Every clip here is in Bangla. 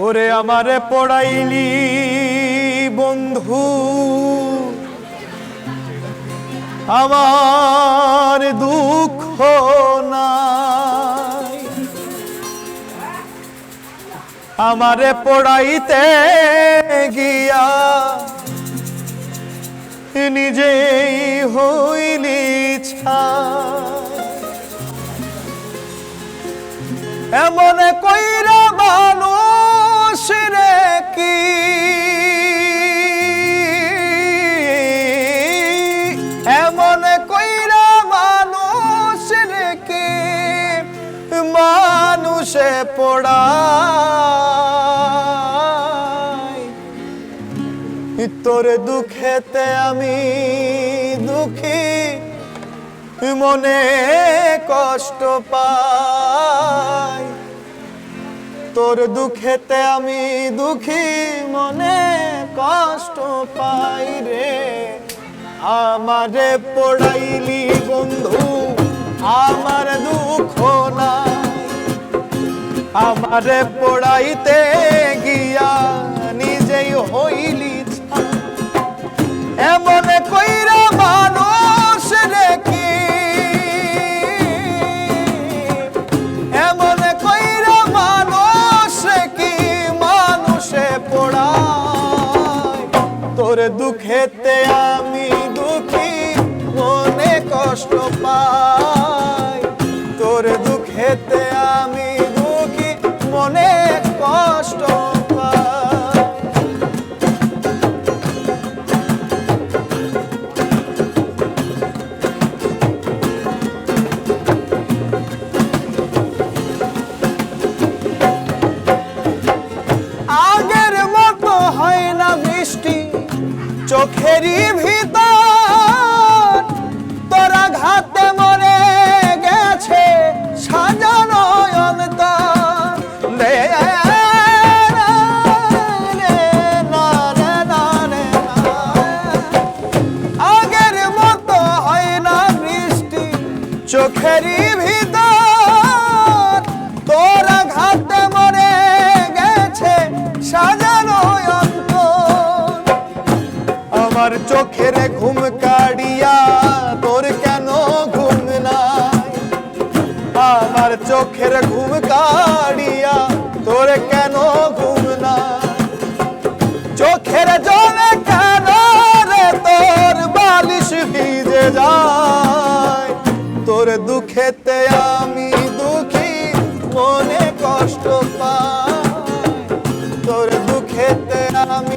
ওরে আমারে পড়াইলি, বন্ধু। আমার দুঃখ নাই। আমারে পড়াইতে গিয়া নিজেই হইলি ছাই। এমন কইরা মানুষে পড়ায় তোর দুঃখেতে আমি দুঃখী, মনে কষ্ট পাই। তোর দুঃখেতে আমি দুঃখী, মনে কষ্ট পাই রে। আমারে পড়াইলি বন্ধু, আমার দুঃখ নাই। আমারে পড়াইতে গিয়া নিজেই হইলি। এমন কইরা মানুষ রেখি এমন কইরা মানুষ কি? মানুষে পড়ায়। তোর দুঃখেতে আমি দুঃখী, মনে কষ্ট পাই তোর দুঃখেতে আমি চোখেরই ভিতর চোখের ঘুম কাড়িয়া, তোর কেন ঘুম নাই? আমার চোখের ঘুম কাড়িয়া, তোর কেন ঘুম নাই? চোখের জলে কেন রে তোর বালিশ ভিজে যায়? তোর দুঃখেতে আমি দুঃখী, মনে কষ্ট পাই। তোর দুঃখেতে আমি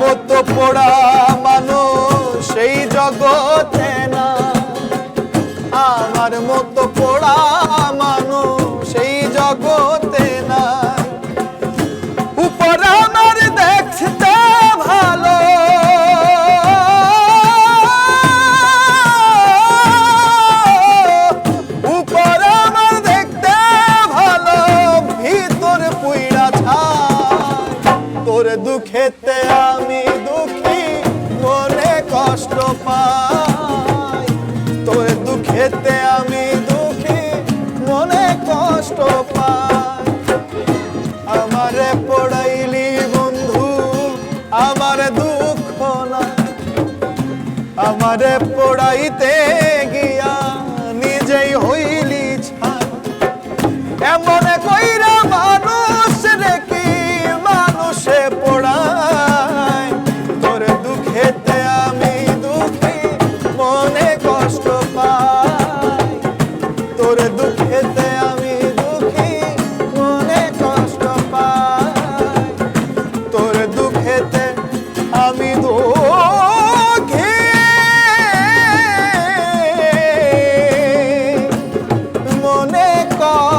মতো পড়া মানুষ। দুঃখেতে আমি দুঃখী, মনে কষ্ট পাই। তোর দুঃখেতে আমি দুঃখী, মনে কষ্ট পাই। আমারে পড়াইলি বন্ধু, আমার দুঃখ না আমারে পড়াইতে মনে কষ্ট